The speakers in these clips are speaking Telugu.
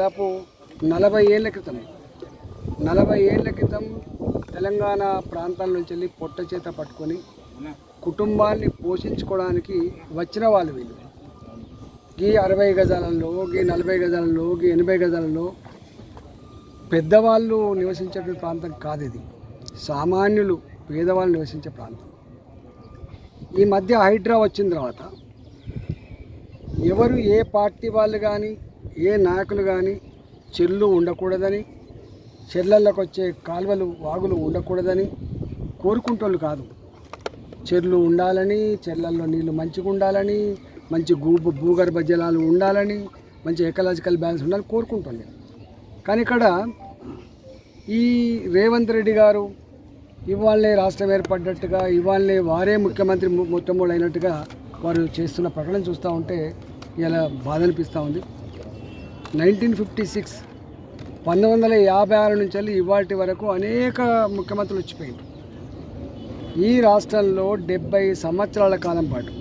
దాదాపు నలభై ఏళ్ళ క్రితం నలభై ఏళ్ళ క్రితం తెలంగాణ ప్రాంతాల నుంచి వెళ్ళి పొట్ట చేత పట్టుకొని కుటుంబాన్ని పోషించుకోవడానికి వచ్చిన వాళ్ళు వీళ్ళు. గీ అరవై గజాలలో గీ నలభై గజాలలో గీ ఎనభై గజాలలో పెద్దవాళ్ళు నివసించే ప్రాంతం కాదు ఇది. సామాన్యులు పేదవాళ్ళు నివసించే ప్రాంతం. ఈ మధ్య హైడ్రా వచ్చిన తర్వాత ఎవరు ఏ పార్టీ వాళ్ళు కానీ ఏ నాయకులు కానీ చెర్లు ఉండకూడదని చెర్లలోకి వచ్చే కాలువలు వాగులు ఉండకూడదని కోరుకుంటోళ్ళు కాదు. చెర్లు ఉండాలని చెర్లల్లో నీళ్ళు మంచిగా ఉండాలని మంచి భూ భూగర్భ జలాలు ఉండాలని మంచి ఎకలాజికల్ బ్యాలెన్స్ ఉండాలని కోరుకుంటుంది కానీ ఇక్కడ ఈ రేవంత్ రెడ్డి గారు ఇవాళనే రాష్ట్రం ఏర్పడ్డట్టుగా ఇవాళనే వారే ముఖ్యమంత్రి ము- అయినట్టుగా వారు చేస్తున్న ప్రకటన చూస్తూ ఉంటే ఇలా బాధ అనిపిస్తూ ఉంది. నైన్టీన్ ఫిఫ్టీ సిక్స్ పంతొమ్మిది వందల యాభై ఆరు నుంచి వెళ్ళి ఇవాటి వరకు అనేక ముఖ్యమంత్రులు వచ్చిపోయారు. ఈ రాష్ట్రంలో డెబ్బై సంవత్సరాల కాలం పాటు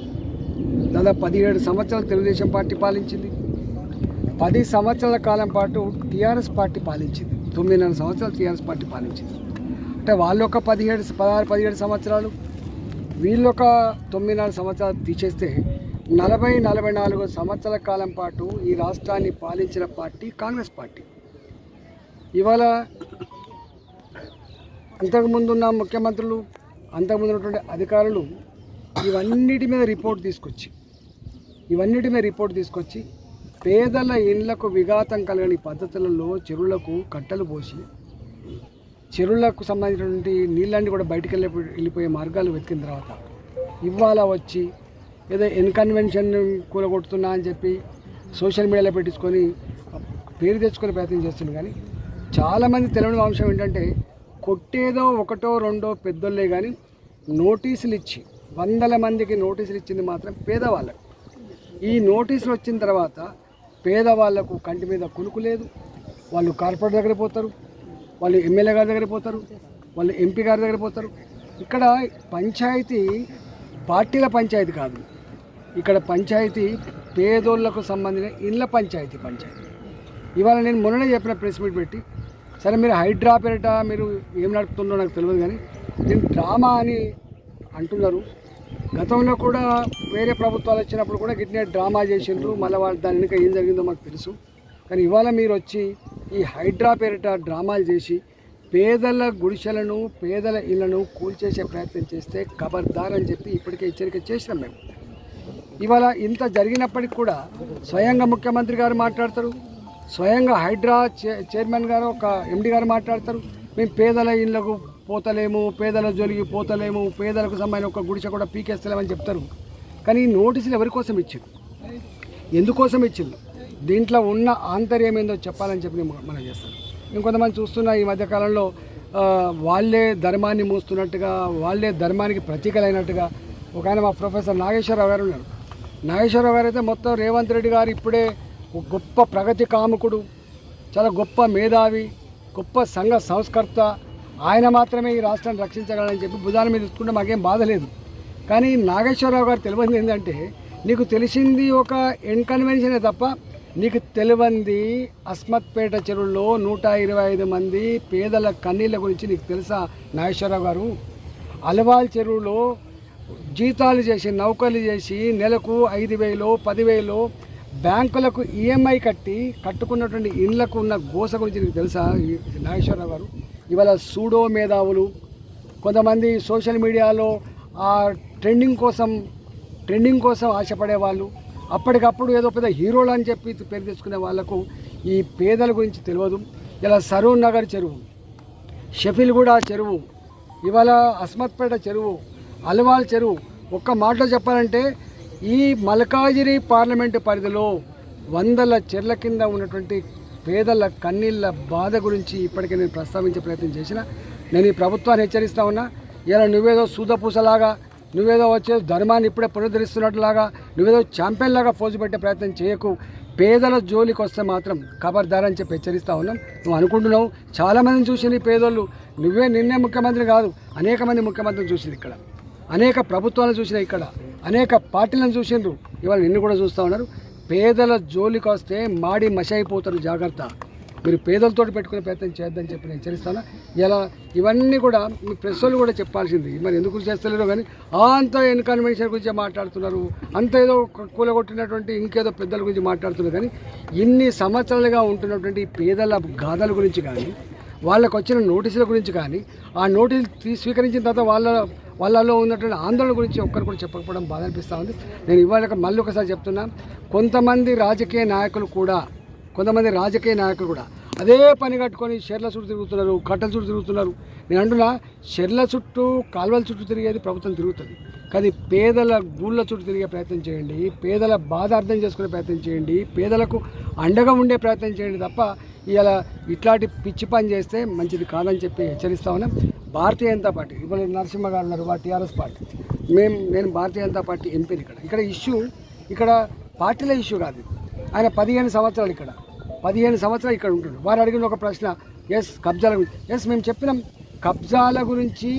దాదాపు పదిహేడు సంవత్సరాలు తెలుగుదేశం పార్టీ పాలించింది. పది సంవత్సరాల కాలం పాటు టీఆర్ఎస్ పార్టీ పాలించింది. తొమ్మిదిన్నర సంవత్సరాలు టీఆర్ఎస్ పార్టీ పాలించింది. అంటే వాళ్ళు ఒక పదిహేడు పదహారు పదిహేడు సంవత్సరాలు వీళ్ళు ఒక తొమ్మిదిన్నర సంవత్సరాలు తీసేస్తే నలభై నలభై నాలుగు సంవత్సరాల కాలం పాటు ఈ రాష్ట్రాన్ని పాలించిన పార్టీ కాంగ్రెస్ పార్టీ. ఇవాళ అంతకుముందు ఉన్న ముఖ్యమంత్రులు అంతకుముందు ఉన్నటువంటి అధికారులు ఇవన్నిటి మీద రిపోర్ట్ తీసుకొచ్చి ఇవన్నిటి మీద రిపోర్ట్ తీసుకొచ్చి పేదల ఇండ్లకు విఘాతం కలగని పద్ధతులలో చెరువులకు కట్టలు పోసి చెరువులకు సంబంధించినటువంటి నీళ్ళన్నీ కూడా బయటికి వెళ్ళి వెళ్ళిపోయే మార్గాలు వెతికిన తర్వాత ఇవాళ వచ్చి ఏదో ఇన్కన్వెన్షన్ కూలగొడుతున్నా అని చెప్పి సోషల్ మీడియాలో పెట్టించుకొని పేరు తెచ్చుకునే ప్రయత్నం చేస్తుంది కానీ చాలామంది తెలియని అంశం ఏంటంటే కొట్టేదో ఒకటో రెండో పెద్దోళ్ళే కానీ నోటీసులు ఇచ్చి వందల మందికి నోటీసులు ఇచ్చింది మాత్రం పేదవాళ్ళకు ఈ నోటీసులు వచ్చిన తర్వాత పేదవాళ్ళకు కంటి మీద కునుకు లేదు. వాళ్ళు కార్పొరేట్ దగ్గర పోతారు వాళ్ళు ఎమ్మెల్యే గారి దగ్గర పోతారు వాళ్ళు ఎంపీ గారి దగ్గర పోతారు. ఇక్కడ పంచాయతీ పార్టీల పంచాయతీ కాదు. ఇక్కడ పంచాయతీ పేదోళ్ళకు సంబంధించిన ఇళ్ళ పంచాయతీ పంచాయతీ. ఇవాళ నేను మొన్ననే చెప్పిన ప్రెస్ మీట్ పెట్టి సరే మీరు హైడ్రా పేరిట మీరు ఏం నడుపుతుందో నాకు తెలియదు కానీ నేను డ్రామా అని అంటున్నారు. గతంలో కూడా వేరే ప్రభుత్వాలు వచ్చినప్పుడు కూడా గిట్నే డ్రామా చేసిండ్రు మళ్ళీ వాళ్ళు దాని వెనుక ఏం జరిగిందో మాకు తెలుసు. కానీ ఇవాళ మీరు వచ్చి ఈ హైడ్రా పేరిట డ్రామాలు చేసి పేదల గుడిసెలను పేదల ఇళ్ళను కూల్చేసే ప్రయత్నం చేస్తే ఖబర్దార్ అని చెప్పి ఇప్పటికే హెచ్చరిక చేసినాం మేము. ఇవాళ ఇంత జరిగినప్పటికి కూడా స్వయంగా ముఖ్యమంత్రి గారు మాట్లాడతారు. స్వయంగా హైడ్రా చైర్మన్ గారు ఒక ఎండి గారు మాట్లాడతారు. మేము పేదల ఇళ్ళకు పోతలేము పేదల జోలికి పోతలేము పేదలకు సంబంధించిన ఒక గుడిసె కూడా పీకేస్తలేమని చెప్తారు. కానీ ఈ నోటీసులు ఎవరి కోసం ఇచ్చింది ఎందుకోసం ఇచ్చింది దీంట్లో ఉన్న ఆంతర్యం ఏందో చెప్పాలని చెప్పి మనం చేస్తాను. ఇంకొంతమంది చూస్తున్నా ఈ మధ్యకాలంలో వాళ్ళే ధర్మాన్ని మూస్తున్నట్టుగా వాళ్ళే ధర్మానికి ప్రతీకలైనట్టుగా. ఒక ఆయన మా ప్రొఫెసర్ నాగేశ్వరరావు గారు ఉన్నారు. నాగేశ్వరరావు గారు అయితే మొత్తం రేవంత్ రెడ్డి గారు ఇప్పుడే గొప్ప ప్రగతి కాముకుడు చాలా గొప్ప మేధావి గొప్ప సంఘ సంస్కర్త. ఆయన మాత్రమే ఈ రాష్ట్రాన్ని రక్షించగలరని చెప్పి భుజాల మీద తీసుకుంటే మాకేం బాధ లేదు. కానీ నాగేశ్వరరావు గారు తెలియంది ఏంటంటే నీకు తెలిసింది ఒక ఇన్కన్వెన్షనే తప్ప నీకు తెలియంది అస్మత్పేట చెరువులో నూట ఇరవై ఐదు మంది పేదల కన్నీళ్ళ గురించి నీకు తెలుసా నాగేశ్వరరావు గారు? అలవాల్ చెరువులో జీతాలు చేసి నౌకర్లు చేసి నెలకు ఐదు వేలు పదివేలు బ్యాంకులకు ఈఎంఐ కట్టి కట్టుకున్నటువంటి ఇండ్లకు ఉన్న గోస గురించి నీకు తెలుసా? ఈ నాగేశ్వరరావు గారు. ఇవాళ సూడో మేధావులు. కొంతమంది సోషల్ మీడియాలో ఆ ట్రెండింగ్ కోసం ట్రెండింగ్ కోసం ఆశపడే వాళ్ళు. అప్పటికప్పుడు ఏదో పెద్ద హీరోలు అని చెప్పి పేరు తెచ్చుకునే వాళ్ళకు ఈ పేదల గురించి తెలియదు. ఇలా సరూర్ నగర్ చెరువు షఫీల్గూడ చెరువు ఇవాళ అస్మత్పేట చెరువు అల్వాల్ చెరువు ఒక్క మాటలో చెప్పాలంటే ఈ మల్కాజిరి పార్లమెంటు పరిధిలో వందల చెర్ల కింద ఉన్నటువంటి పేదల కన్నీళ్ళ బాధ గురించి ఇప్పటికే నేను ప్రస్తావించే ప్రయత్నం చేసిన. నేను ఈ ప్రభుత్వాన్ని హెచ్చరిస్తా ఉన్నా. ఇలా నువ్వేదో సూదపూసలాగా నువ్వేదో వచ్చే ధర్మాన్ని ఇప్పుడే పునరుద్ధరిస్తున్నట్లాగా నువ్వేదో ఛాంపియన్ లాగా పోజు పెట్టే ప్రయత్నం చేయకు. పేదల జోలికి వస్తే మాత్రం ఖబర్దార్ అని చెప్పి హెచ్చరిస్తా ఉన్నాం. నువ్వు అనుకుంటున్నావు. చాలామందిని చూసింది పేదోళ్ళు. నువ్వే నిన్నే ముఖ్యమంత్రి కాదు అనేక మంది ముఖ్యమంత్రిని చూసింది ఇక్కడ. అనేక ప్రభుత్వాలు చూసిన ఇక్కడ అనేక పార్టీలను చూసిండ్రు. ఇవాళ నిన్ను కూడా చూస్తూ ఉన్నారు. పేదల జోలికి వస్తే మాడి మషైపోతారు జాగ్రత్త. మీరు పేదలతో పెట్టుకునే ప్రయత్నం చేద్దని చెప్పి నేను హెచ్చరిస్తాను. ఇలా ఇవన్నీ కూడా మీ ప్రెస్ వాళ్ళు కూడా చెప్పాల్సింది. మరి ఎందుకు చేస్తలేరు కానీ అంత ఎన్కన్వెన్షన్ గురించి మాట్లాడుతున్నారు. అంత ఏదో కూలగొట్టినటువంటి ఇంకేదో పెద్దల గురించి మాట్లాడుతున్నారు. కానీ ఇన్ని సంవత్సరాలుగా ఉంటున్నటువంటి పేదల గాథల గురించి కానీ వాళ్ళకు వచ్చిన నోటీసుల గురించి కానీ ఆ నోటీసులు తీ స్వీకరించిన తర్వాత వాళ్ళ వాళ్ళలో ఉన్నటువంటి ఆందోళన గురించి ఒక్కరు కూడా చెప్పకపోవడం బాధ అనిపిస్తూ ఉంది. నేను ఇవాళ మళ్ళీ ఒకసారి చెప్తున్నా కొంతమంది రాజకీయ నాయకులు కూడా కొంతమంది రాజకీయ నాయకులు కూడా అదే పని కట్టుకొని షెర్ల చుట్టూ తిరుగుతున్నారు కట్టల చుట్టూ తిరుగుతున్నారు. నేను అంటున్నా షెర్ల చుట్టూ కాలువల చుట్టూ తిరిగేది ప్రభుత్వం తిరుగుతుంది. కానీ పేదల గూళ్ళ చుట్టూ తిరిగే ప్రయత్నం చేయండి పేదల బాధ అర్థం చేసుకునే ప్రయత్నం చేయండి పేదలకు అండగా ఉండే ప్రయత్నం చేయండి తప్ప ఇలా ఇట్లాంటి పిచ్చి పని చేస్తే మంచిది కాదని చెప్పి హెచ్చరిస్తా ఉన్నాం. భారతీయ జనతా పార్టీ ఇప్పుడు నరసింహ గారు ఉన్నారు వారు టీఆర్ఎస్ పార్టీ. మేము నేను భారతీయ జనతా పార్టీ ఎంపీని ఇక్కడ. ఇక్కడ ఇష్యూ ఇక్కడ పార్టీల ఇష్యూ కాదు. ఆయన పదిహేను సంవత్సరాలు ఇక్కడ. పదిహేను సంవత్సరాలు ఇక్కడ ఉంటుండు వారు అడిగిన ఒక ప్రశ్న ఎస్ కబ్జాల గురించి. ఎస్ మేము చెప్పినాం. కబ్జాల గురించి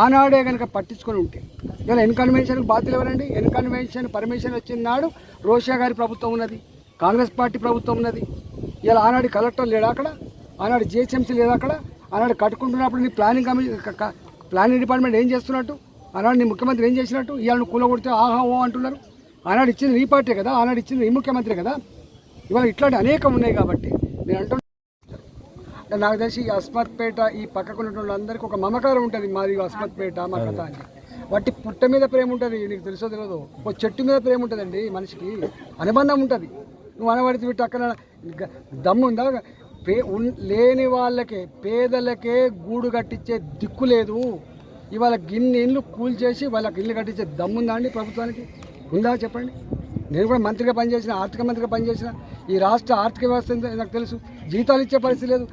ఆనాడే కనుక పట్టించుకొని ఉంటే. ఇలా ఎన్కన్వెన్షన్కి బాధ్యులు ఎవరండి? ఎన్కన్వెన్షన్ పర్మిషన్ వచ్చిన నాడు రోషా గారి ప్రభుత్వం ఉన్నది. కాంగ్రెస్ పార్టీ ప్రభుత్వం ఉన్నది. ఇలా ఆనాడు కలెక్టర్ లేడా అక్కడ? ఆనాడు జిహెచ్ఎంసీ లేదా అక్కడ? ఆనాడు కట్టుకుంటున్నప్పుడు నీ ప్లానింగ్ కమి ప్లానింగ్ డిపార్ట్మెంట్ ఏం చేస్తున్నట్టు? ఆనాడు నీ ముఖ్యమంత్రి ఏం చేసినట్టు? ఇవాళ కూలగొడితే ఆహా ఓ అంటున్నారు. ఆనాడు ఇచ్చింది నీ పార్టీ కదా? ఆనాడు ఇచ్చింది ఈ ముఖ్యమంత్రి కదా? ఇవాళ ఇట్లాంటి అనేకం ఉన్నాయి కాబట్టి నేను అంటున్నా అంటే నాకు తెలిసి ఈ అస్మత్పేట ఈ పక్కకు ఉన్నటువంటి అందరికీ ఒక మమకారం ఉంటుంది మాది అస్మత్పేట మా కథ అని వాటి పుట్ట మీద ప్రేమ ఉంటుంది నీకు తెలుసో తెలియదు ఒక చెట్టు మీద ప్రేమ ఉంటుందండి మనిషికి. అనుబంధం ఉంటుంది. నువ్వు అనబడితే విట్టు అక్కడ దమ్ముందా పే లేని వాళ్ళకే పేదలకే గూడు కట్టించే దిక్కు లేదు. ఇవాళ గిన్ని ఇండ్లు కూల్చేసి వాళ్ళకి ఇల్లు కట్టించే దమ్ముందా అండి ప్రభుత్వానికి? ఉందా చెప్పండి? నేను కూడా మంత్రిగా పనిచేసిన ఆర్థిక మంత్రిగా పనిచేసిన ఈ రాష్ట్ర ఆర్థిక వ్యవస్థ నాకు తెలుసు. జీతాలు ఇచ్చే పరిస్థితి లేదు.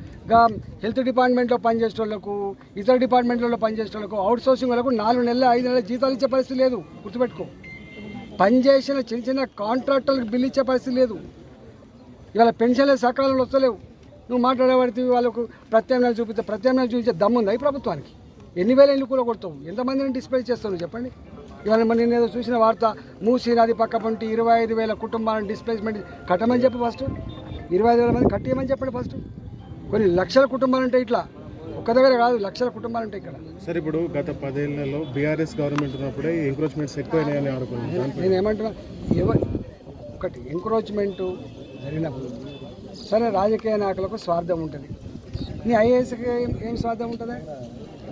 హెల్త్ డిపార్ట్మెంట్లో పనిచేసే వాళ్ళకు ఇతర డిపార్ట్మెంట్లలో పనిచేసే వాళ్ళకు అవుట్ సోర్సింగ్ వాళ్ళకు నాలుగు నెలలు ఐదు నెలలు జీతాలు ఇచ్చే పరిస్థితి లేదు. గుర్తుపెట్టుకో. పనిచేసిన చిన్న చిన్న కాంట్రాక్టర్లకు బిల్లు ఇచ్చే పరిస్థితి లేదు. ఇవాళ పెన్షన్లు సకాలంలో వస్తలేవు. నువ్వు మాట్లాడేవాడికి వాళ్ళకు ప్రత్యామ్నాయాలు చూపిస్తే ప్రత్యామ్నాయాలు చూపించే దమ్ముందా ఈ ప్రభుత్వానికి? ఎన్ని వేల ఇల్లు కూడా కొడతావు? ఎంతమందిని డిస్ప్లే చేస్తావు చెప్పండి? ఇవాళ మన నేను ఏదో చూసిన వార్త మూసీ నది పక్క పంటి ఇరవై ఐదు వేల కుటుంబాలను డిస్ప్లేస్మెంట్ కట్టమని చెప్పు ఫస్ట్ ఇరవై ఐదు వేల మంది కట్టేయమని చెప్పండి ఫస్ట్ కొన్ని లక్షల కుటుంబాలు ఉంటాయి ఇట్లా. ఒక్క దగ్గర కాదు లక్షల కుటుంబాలు ఉంటాయి ఇక్కడ. సార్ ఇప్పుడు గత పదేళ్ళలో బీఆర్ఎస్ గవర్నమెంట్ ఉన్నప్పుడే ఎంక్రోచ్మెంట్స్ ఎక్కువైనాయని అనుకున్నాను దానిపై నేను ఏమంటున్నా ఎవరు ఒకటి ఎంక్రోచ్మెంట్ జరిగినప్పుడు. సరే రాజకీయ నాయకులకు స్వార్థం ఉంటుంది. నీ ఐఏఎస్కి ఏం ఏం స్వార్థం ఉంటుందా?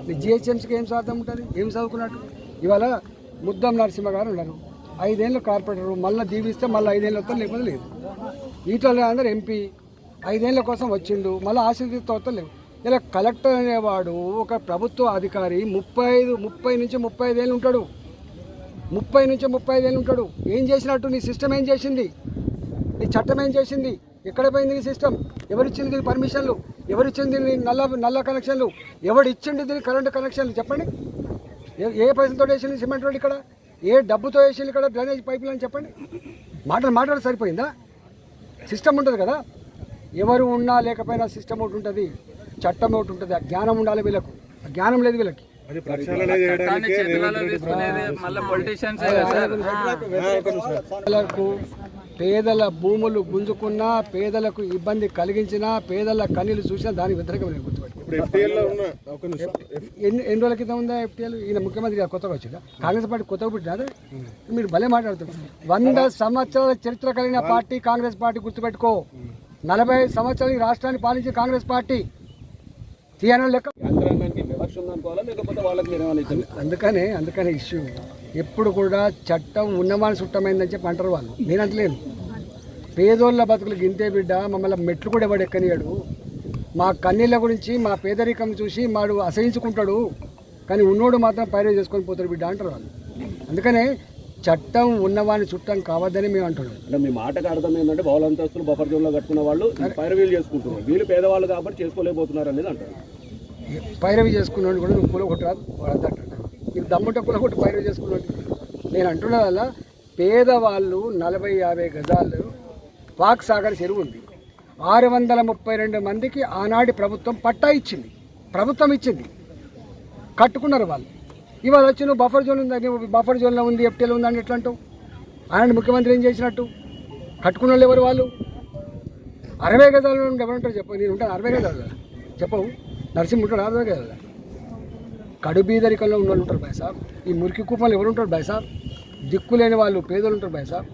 నీ జిహెచ్ఎంసీకి ఏం స్వార్థం ఉంటుంది? ఏం చదువుకున్నట్టు? ఇవాళ ముద్దం నరసింహ గారు ఉన్నారు. ఐదేళ్ళు కార్పొరేటర్ మళ్ళీ దీవిస్తే మళ్ళీ ఐదేళ్ళు వస్తారు లేకపోతే లేదు. వీటిలో అందరూ ఎంపీ ఐదేళ్ళ కోసం వచ్చిండు మళ్ళీ ఆశీర్వదిస్తూ వస్తా లేవు. ఇలా కలెక్టర్ అనేవాడు ఒక ప్రభుత్వ అధికారి ముప్పై ఐదు ముప్పై నుంచి ముప్పై ఐదేళ్ళు ఉంటాడు. ముప్పై నుంచి ముప్పై ఐదేళ్ళు ఉంటాడు. ఏం చేసినట్టు? నీ సిస్టమ్ ఏం చేసింది? నీ చట్టం ఏం చేసింది? ఎక్కడ పోయింది నీ సిస్టమ్ ఎవరిచ్చింది దీని పర్మిషన్లు ఎవరిచ్చింది దీని నల్ల నల్ల కనెక్షన్లు ఎవడు ఇచ్చింది దీని కరెంటు కనెక్షన్లు చెప్పండి. ఏ- ఏ పైసలతో వేసింది సిమెంట్ రోడ్ ఇక్కడ? ఏ డబ్బుతో వేసింది ఇక్కడ డ్రైనేజ్ పైపులు అని చెప్పండి. మాటలు మాట్లాడి సరిపోయిందా? సిస్టమ్ ఉంటుంది కదా. ఎవరు ఉన్నా లేకపోయినా సిస్టమ్ ఒకటి ఉంటుంది. చట్టం ఒకటి ఉంటుంది. ఆ జ్ఞానం ఉండాలి వీళ్ళకు. ఆ జ్ఞానం లేదు వీళ్ళకి. అది పేదల భూములు గుంజుకున్నా పేదలకు ఇబ్బంది కలిగించినా పేదల కన్నీళ్ళు చూసినా దానికి వ్యతిరేకం నేను ఎన్ని ఎన్ని రోజుల క్రితం ఉందా ఎఫ్టీఎల్? ఈయన ముఖ్యమంత్రి కొత్తగా వచ్చిందా? కాంగ్రెస్ పార్టీ కొత్తగా పుట్టినారా మీరు భలే మాట్లాడుతున్నారు. వంద సంవత్సరాల చరిత్ర కలిగిన పార్టీ కాంగ్రెస్ పార్టీ గుర్తుపెట్టుకో. నలభై ఐదు సంవత్సరాలు ఈ రాష్ట్రాన్ని పాలించే కాంగ్రెస్ పార్టీ. తీయన లెక్క. అందుకనే అందుకనే ఇష్యూ. ఎప్పుడు కూడా చట్టం ఉన్నవాని చుట్టమైందని చెప్పి అంటారు వాళ్ళు. నేను అంటలేను పేదోళ్ళ బతుకులు గింతే బిడ్డ మమ్మల్ని మెట్లు కూడా ఎవడు ఎక్కనియాడు మా కన్నీళ్ళ గురించి మా పేదరికం చూసి మాడు అసహించుకుంటాడు. కానీ ఉన్నోడు మాత్రం పైరే చేసుకొని పోతాడు బిడ్డ అంటారు వాళ్ళు. అందుకనే చట్టం ఉన్నవాని చుట్టం కావద్దని మేము అంటున్నాం. అంటే మీ మాటకు అర్థం ఏంటంటే బహుళంతస్తులు బఫర్ జోన్లో కట్టుకున్న వాళ్ళు పైరవీలు చేసుకుంటున్నారు. వీళ్ళు పేదవాళ్ళు కాబట్టి చేసుకోలేకపోతున్నారు అనేది అంటారు. పైరవి చేసుకున్నాడు కూడా నువ్వు కూలగొట్టరాదు వాడంతా అంటాడు. మీరు దమ్ముంటే కొట్టి పైరు చేసుకున్నాడు. నేను అంటున్న వల్ల పేదవాళ్ళు నలభై యాభై గజాలు వాక్ సాగర్ చెరువు ఉంది. ఆరు వందల ముప్పై రెండు మందికి ఆనాటి ప్రభుత్వం పట్టా ఇచ్చింది. ప్రభుత్వం ఇచ్చింది. కట్టుకున్నారు వాళ్ళు. ఇవాళ వచ్చి నువ్వు బఫర్ జోన్ ఉందని బఫర్ జోన్లో ఉంది ఎఫ్టీఎల్ ఉందని ఎట్లా అంటావు ఆయన ముఖ్యమంత్రి ఏం చేసినట్టు? కట్టుకున్న వాళ్ళు ఎవరు వాళ్ళు? అరవై గజాలు నుండి ఎవరుంటారు చెప్పు. నేను ఉంటాను అరవై గజాలు చెప్పవు. నరసింహ ఉంటాడు అరవై గజాలు కడు బీదరికంలో ఉన్న వాళ్ళు ఉంటారు బాయ్ సాబ్ ఈ మురికి కూపంలో ఎవరు ఉంటారు బాయ్ సాబ్ దిక్కు లేని వాళ్ళు పేదలు ఉంటారు బాయ్ సాబ్